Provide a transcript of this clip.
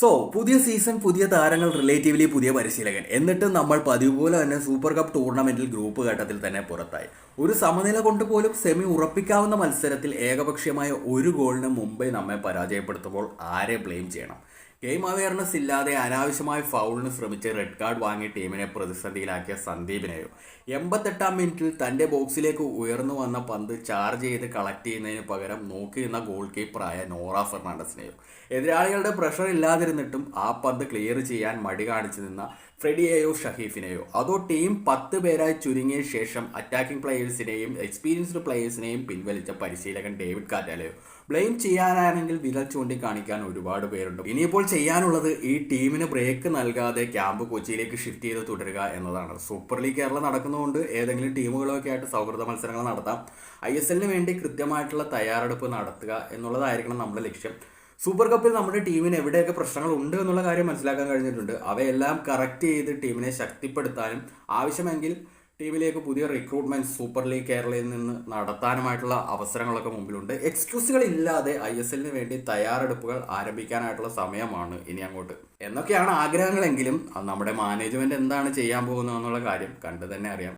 So പുതിയ season പുതിയ താരങ്ങൾ റിലേറ്റീവ്ലി പുതിയ പരിശീലകൻ. എന്നിട്ട് നമ്മൾ പതിവ് പോലെ തന്നെ സൂപ്പർ കപ്പ് ടൂർണമെന്റിൽ ഗ്രൂപ്പ് ഘട്ടത്തിൽ തന്നെ പുറത്തായി. ഒരു സമനില കൊണ്ട് പോലും സെമി ഉറപ്പിക്കാവുന്ന മത്സരത്തിൽ ഏകപക്ഷീയമായ ഒരു ഗോളിന് മുംബൈ നമ്മെ പരാജയപ്പെടുത്തുമ്പോൾ ആരെ ബ്ലെയിം ചെയ്യണം? ഗെയിം അവയർനെസ് ഇല്ലാതെ അനാവശ്യമായ ഫൗളിന് ശ്രമിച്ച് റെഡ് കാർഡ് വാങ്ങിയ ടീമിനെ പ്രതിസന്ധിയിലാക്കിയ സന്ദീപിനെയോ. എൺപത്തെട്ടാം മിനിറ്റിൽ തന്റെ ബോക്സിലേക്ക് ഉയർന്നു വന്ന പന്ത് ചാർജ് ചെയ്ത് കളക്ട് ചെയ്യുന്നതിന് പകരം നോക്കി നിന്ന ഗോൾ കീപ്പറായ നോറ ഫെർണാണ്ടസിനെയോ. എതിരാളികളുടെ പ്രഷർ ഇല്ലാതിരുന്നിട്ടും ആ പന്ത് ക്ലിയർ ചെയ്യാൻ മടി കാണിച്ചു നിന്ന ഫ്രെഡിയെയോ ഷഹീഫിനെയോ. അതോ ടീം പത്ത് പേരായി ചുരുങ്ങിയ ശേഷം അറ്റാക്കിംഗ് പ്ലെയേഴ്സിനെയും എക്സ്പീരിയൻസ്ഡ് പ്ലെയേഴ്സിനെയും പിൻവലിച്ച പരിശീലകൻ ഡേവിഡ് കാറ്റാലയോ. ബ്ലെയിം ചെയ്യാനാണെങ്കിൽ വിരൽ ചൂണ്ടിക്കാണിക്കാൻ ഒരുപാട് പേരുണ്ട്. ഇനിയിപ്പോൾ ചെയ്യാനുള്ളത് ഈ ടീമിന് ബ്രേക്ക് നൽകാതെ ക്യാമ്പ് കൊച്ചിയിലേക്ക് ഷിഫ്റ്റ് ചെയ്ത് തുടരുക എന്നതാണ്. സൂപ്പർ ലീഗ് കേരളം നടക്കുന്നതുകൊണ്ട് ഏതെങ്കിലും ടീമുകളൊക്കെ ആയിട്ട് സൗഹൃദ മത്സരങ്ങൾ നടത്താം. ഐ എസ് എല്ലിന് വേണ്ടി കൃത്യമായിട്ടുള്ള തയ്യാറെടുപ്പ് നടത്തുക എന്നുള്ളതായിരിക്കണം നമ്മുടെ ലക്ഷ്യം. സൂപ്പർ കപ്പിൽ നമ്മുടെ ടീമിന് എവിടെയൊക്കെ പ്രശ്നങ്ങൾ ഉണ്ട് എന്നുള്ള കാര്യം മനസ്സിലാക്കാൻ കഴിഞ്ഞിട്ടുണ്ട്. അവയെല്ലാം കറക്റ്റ് ചെയ്ത് ടീമിനെ ശക്തിപ്പെടുത്താനും ആവശ്യമെങ്കിൽ ടീമിലേക്ക് പുതിയ റിക്രൂട്ട്മെന്റ് സൂപ്പർ ലീഗ് കേരളയിൽ നിന്ന് നടത്താനുമായിട്ടുള്ള അവസരങ്ങളൊക്കെ മുമ്പിലുണ്ട്. എക്സ്ക്യൂസുകൾ ഇല്ലാതെ ഐ എസ് എല്ലിന് വേണ്ടി തയ്യാറെടുപ്പുകൾ ആരംഭിക്കാനായിട്ടുള്ള സമയമാണ് ഇനി അങ്ങോട്ട്. എന്നൊക്കെയാണ് ആഗ്രഹങ്ങളെങ്കിലും. നമ്മുടെ മാനേജ്മെന്റ് എന്താണ് ചെയ്യാൻ പോകുന്നത് എന്നുള്ള കാര്യം കണ്ടു തന്നെ അറിയാം.